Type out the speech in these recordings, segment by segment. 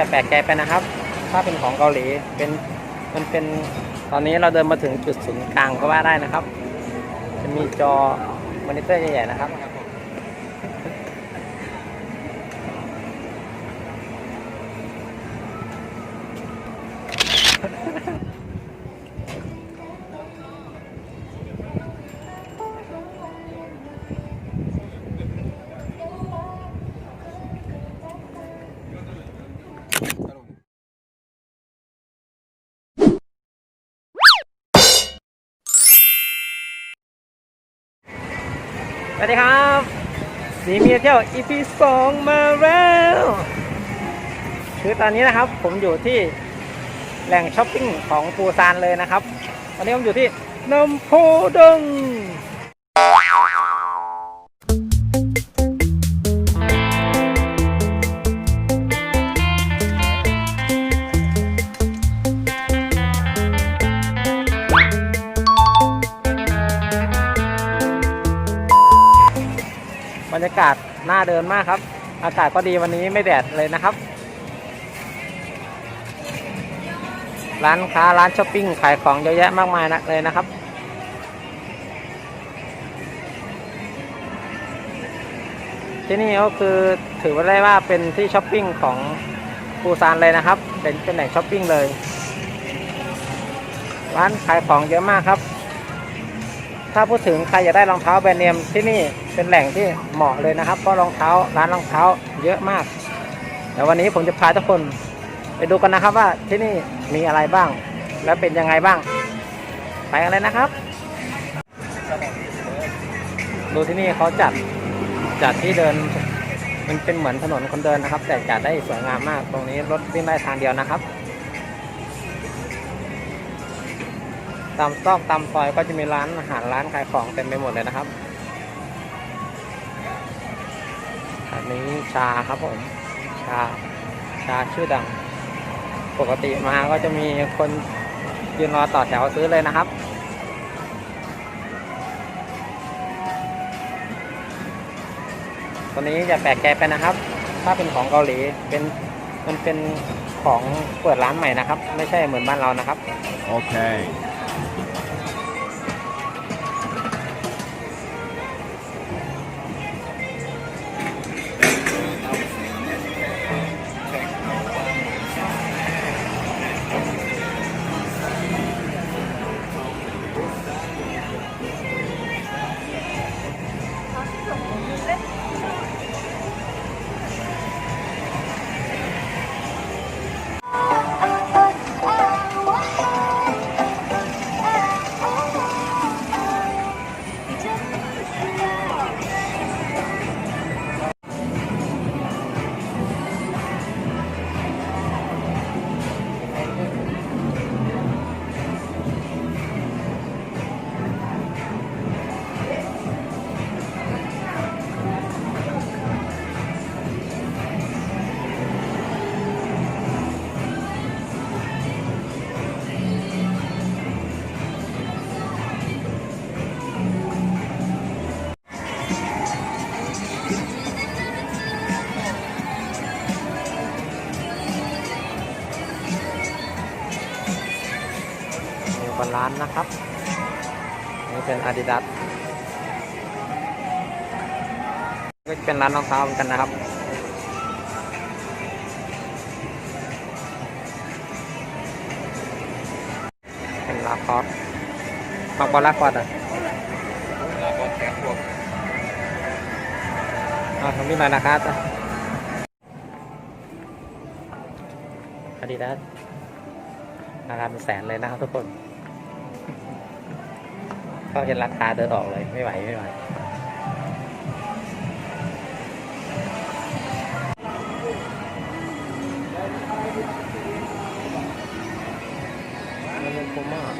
ตัวนี้อย่าแปลกใจไปนะครับ ถ้าเป็นของเกาหลีเป็นมันเป็นตอนนี้เราเดินมาถึงจุดศูนย์กลางก็ว่าได้นะครับ จะมีจอมอนิเตอร์ใหญ่ๆนะครับ วัสดีครับสีเมียเที่ยว EP สองมาแล้วคือตอนนี้นะครับผมอยู่ที่แหล่งช้อปปิ้งของปูซานเลยนะครับ ตอนนี้ผมอยู่ที่นำโพดงาเดินมากครับ อากาศก็ดีวันนี้ไม่แดดเลยนะครับ ร้านค้าร้านช้อปปิ้งขายของเยอะแยะมากมายนะเลยนะครับที่นี่ก็คือถือว่าได้ว่าเป็นที่ช้อปปิ้งของปูซานเลยนะครับ เป็นเป็นแหล่งช้อปปิ้งเลย ร้านขายของเยอะมากครับ ถ้าพูดถึงใครอยากได้รองเท้าแบรนด์เนมที่นี่ เป็นแหล่งที่เหมาะเลยนะครับ เพราะรองเท้าร้านรองเท้าเยอะมากเดี๋ยววันนี้ผมจะพาทุกคนไปดูกันนะครับว่าที่นี่มีอะไรบ้าง และเป็นยังไงบ้าง ไปกันเลยนะครับ ดูที่นี่เขาจัดจัดที่เดินมันเป็นเหมือนถนนคนเดินนะครับ แต่จัดได้สวยงามมาก ตรงนี้รถวิ่งได้ทางเดียวนะครับตามซอกตามซอยก็จะมีร้านอาหารร้านขายของเต็มไปหมดเลยนะครับ นี้ชาครับผม ชา ชาชื่อดัง ปกติมาก็จะมีคนยืนรอต่อแถวซื้อเลยนะครับตัวนี้อย่าแปลกใจไปนะครับ ถ้าเป็นของเกาหลี เป็นมันเป็นของเปิดร้านใหม่นะครับ ไม่ใช่เหมือนบ้านเรานะครับ Okay. มี นซ์นะครับ นี่เป็น Adidas ก็จะเป็นร้านรองเท้าเหมือนกันนะครับเป็นลาคอสมาบอลลาคอสอะอ๋อทำนี่หน่อยนะครับอาดิดาสราคาเป็นแสนเลยนะครับทุกคน ก็เห็นราคาเดินออกเลยไม่ไหวไม่ไหวมันคมมาก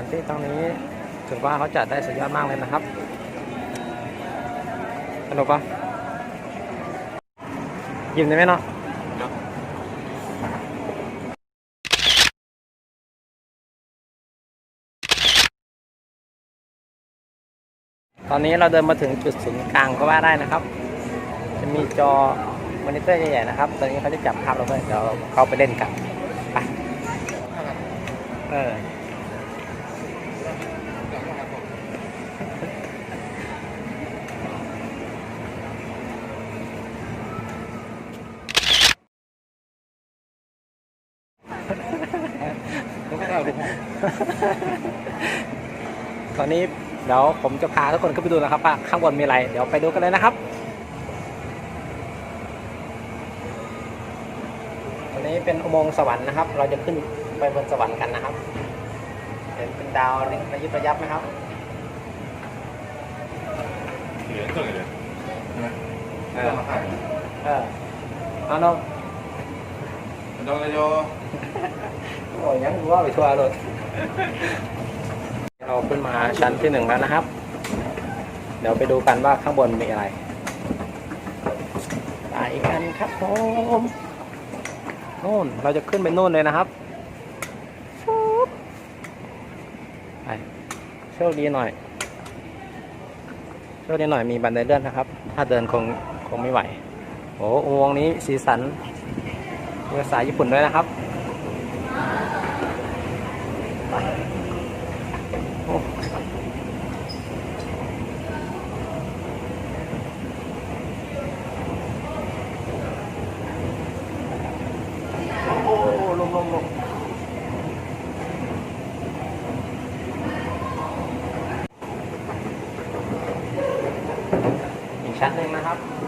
านที่ตรงนี้ถือว่าเขาจัดได้สุดยอดมากเลยนะครับสนุกปะยิ้มได้ไหมเนาะตอนนี้เราเดินมาถึงจุดศูนย์กลางก็ว่าได้นะครับ จะมีจอมอนิเตอร์ใหญ่ๆนะครับ ตอนนี้เขาจะจับภาพเราด้วยเดี๋ยวเข้าไปเล่นกันไปเออ ตอนนี้เดี๋ยวผมจะพาทุกคนขึ้นไปดูนะครับว่าข้างบนมีอะไร เดี๋ยวไปดูกันเลยนะครับอันนี้เป็นอุโมงค์สวรรค์นะครับ เราจะขึ้นไปบนสวรรค์กันนะครับ เห็นเป็นดาวระยิบระยับไหมครับเหลือตัวเลยใช่ไหมเออเออเอาน้อง โดนโยโอ้ยยังว่าไปทัวร์เลยเราขึ้นมาชั้นที่หนึ่งแล้วนะครับ เดี๋ยวไปดูกันว่าข้างบนมีอะไรไปกันครับผมนู่นเราจะขึ้นไปนู่นเลยนะครับฟู๊บไปโชคดีหน่อยโชคดีหน่อยมีบันไดเลื่อนนะครับ ถ้าเดินคงคงไม่ไหวโอ้อุโมงค์นี้สีสัน มีภาษาญี่ปุ่นด้วยนะครับลงลงลงอีกชั้นหนึ่งนะครับ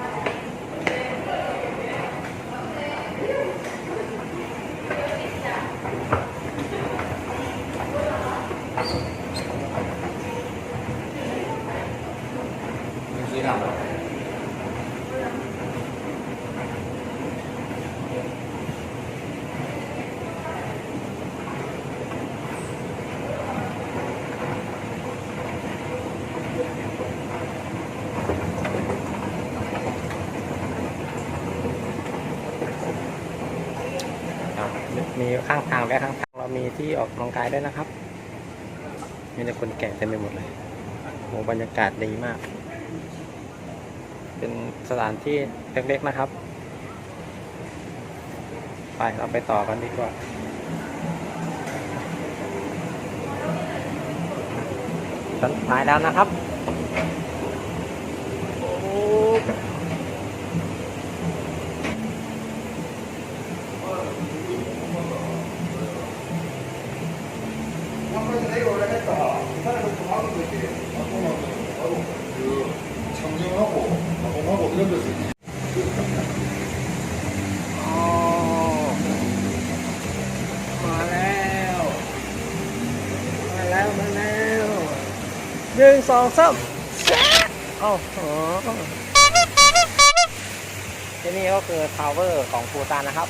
ข้างทางและข้างทางเรามีที่ออกกำลังกายด้วยนะครับ มีแต่คนแก่เต็มไปหมดเลยโหบรรยากาศดีมาก เป็นสถานที่เล็กๆนะครับ ไปเราไปต่อกันดีกว่าชั้นสุดท้ายแล้วนะครับ โอ้ ไมดูสิาแล้ว มาแล้ว มาแล้วหนึ่งสองสามเอาที่นี่ก็คือทาวเวของฟูตานนะครับ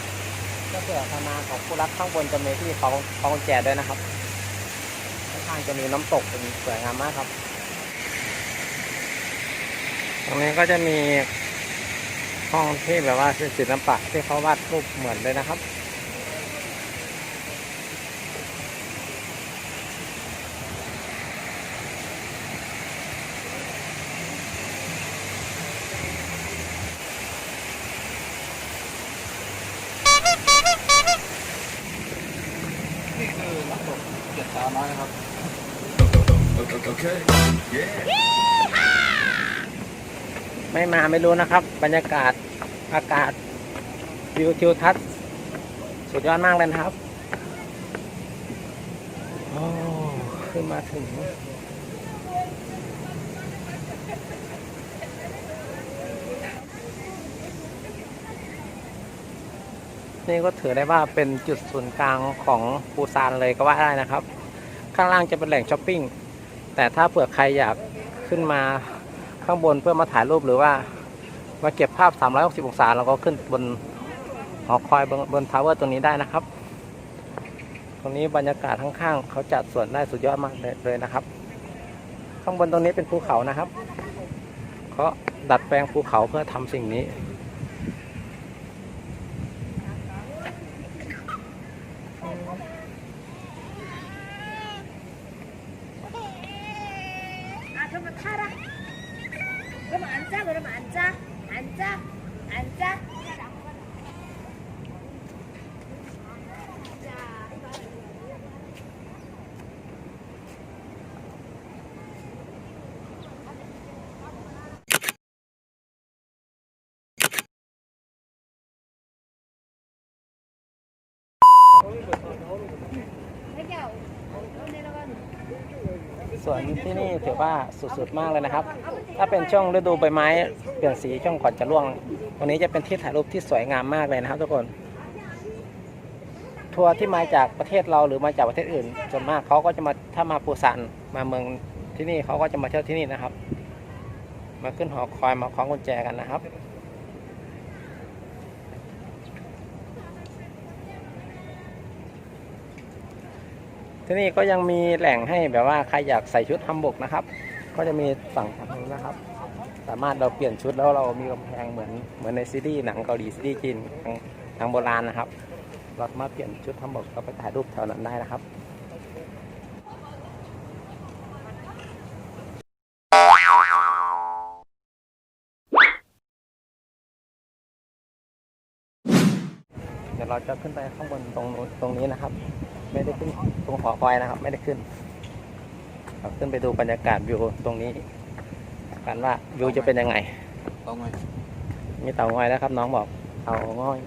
ก็เกิดทางมาของผู้รักข้างบนจะมีที่ของของแจด้วยนะครับข้างจะมีน้ำตกเป็นสวยงามมากครับ ตรงนี้ก็จะมี ห้องที่แบบว่าเป็นศิลปะที่เขาวาดรูปเหมือนเลยนะครับ นี่คือน้ำตกเจ็ดสาวน้อยนะครับ Okay. Yeah. ไม่มาไม่รู้นะครับ บรรยากาศอากาศวิวทิวทัศน์สุดยอดมากเลยนะครับโอ้ขึ้นมาถึงนี่ก็ถือได้ว่าเป็นจุดศูนย์กลางของปูซานเลยก็ว่าได้นะครับ ข้างล่างจะเป็นแหล่งช้อปปิ้ง แต่ถ้าเผื่อใครอยากขึ้นมา ข้างบนเพื่อมาถ่ายรูปหรือว่า มาเก็บภาพ 360 องศาเราก็ขึ้นบนหอคอยบนบนทาวเวอร์ตรงนี้ได้นะครับ ตรงนี้บรรยากาศข้างๆเขาจัดสวนได้สุดยอดมากเลยนะครับ ข้างบนตรงนี้เป็นภูเขานะครับเขาดัดแปลงภูเขาเพื่อทำสิ่งนี้ สวนที่นี่ถือว่าสุดๆมากเลยนะครับ ถ้าเป็นช่วงฤดูใบไม้เปลี่ยนสีช่วงก่อนจะร่วงวันนี้จะเป็นที่ถ่ายรูปที่สวยงามมากเลยนะครับ ทุกคน ทัวร์ที่มาจากประเทศเราหรือมาจากประเทศอื่นส่วนมากเขาก็จะมาถ้ามาปูซานมาเมืองที่นี่เขาก็จะมาเที่ยวที่นี่นะครับ มาขึ้นหอคอยมาคล้องกุญแจกันนะครับ ที่นี่ก็ยังมีแหล่งให้แบบว่าใครอยากใส่ชุดฮัมบกนะครับ ก็จะมีฝั่งทางนู้นนะครับ สามารถเราเปลี่ยนชุดแล้วเรามีกำแพงเหมือนเหมือนในซีรีส์หนังเกาหลีซีรีส์จีนทางทางโบราณนะครับ เราสามารถเปลี่ยนชุดฮัมบกเราไปถ่ายรูปแถวนั้นได้นะครับ เดี๋ยวเราจะขึ้นไปข้างบนตรงนู้นตรงนี้นะครับ ไม่ได้ขึ้นตรงหอคอยนะครับ ไม่ได้ขึ้นเราขึ้นไปดูบรรยากาศวิวตรงนี้ กันว่าวิวจะเป็นยังไงต้องไหมมีเต่างอยนะครับ น้องบอกเต่างอย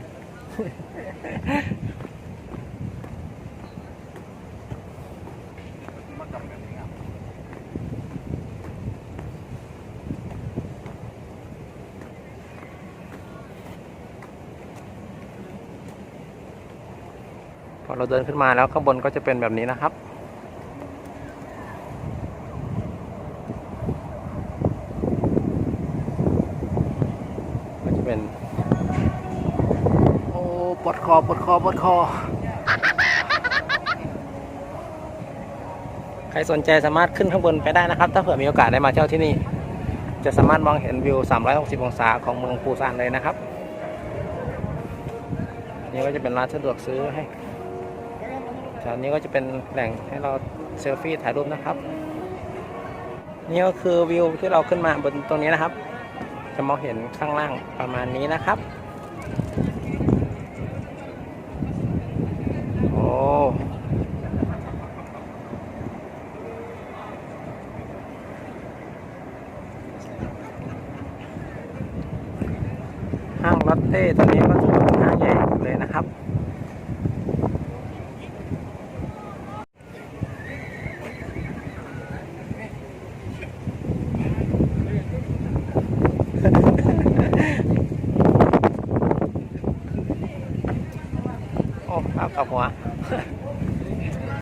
พอเราเดินขึ้นมาแล้วข้างบนก็จะเป็นแบบนี้นะครับ ก็จะเป็น โอ้ปวดคอปวดคอปวดคอ ใครสนใจสามารถขึ้นข้างบนไปได้นะครับ ถ้าเผื่อมีโอกาสได้มาเที่ยวที่นี่ จะสามารถมองเห็นวิว 360 องศาของเมืองปูซานเลยนะครับนี่ก็จะเป็นร้านสะดวกซื้อให้ แถวนี้ก็จะเป็นแหล่งให้เราเซลฟี่ถ่ายรูปนะครับ นี่ก็คือวิวที่เราขึ้นมาบนตรงนี้นะครับ จะมองเห็นข้างล่างประมาณนี้นะครับโอ้ห้างลอตเต้ตอนนี้ก็ถือว่าเป็นห้างใหญ่เลยนะครับ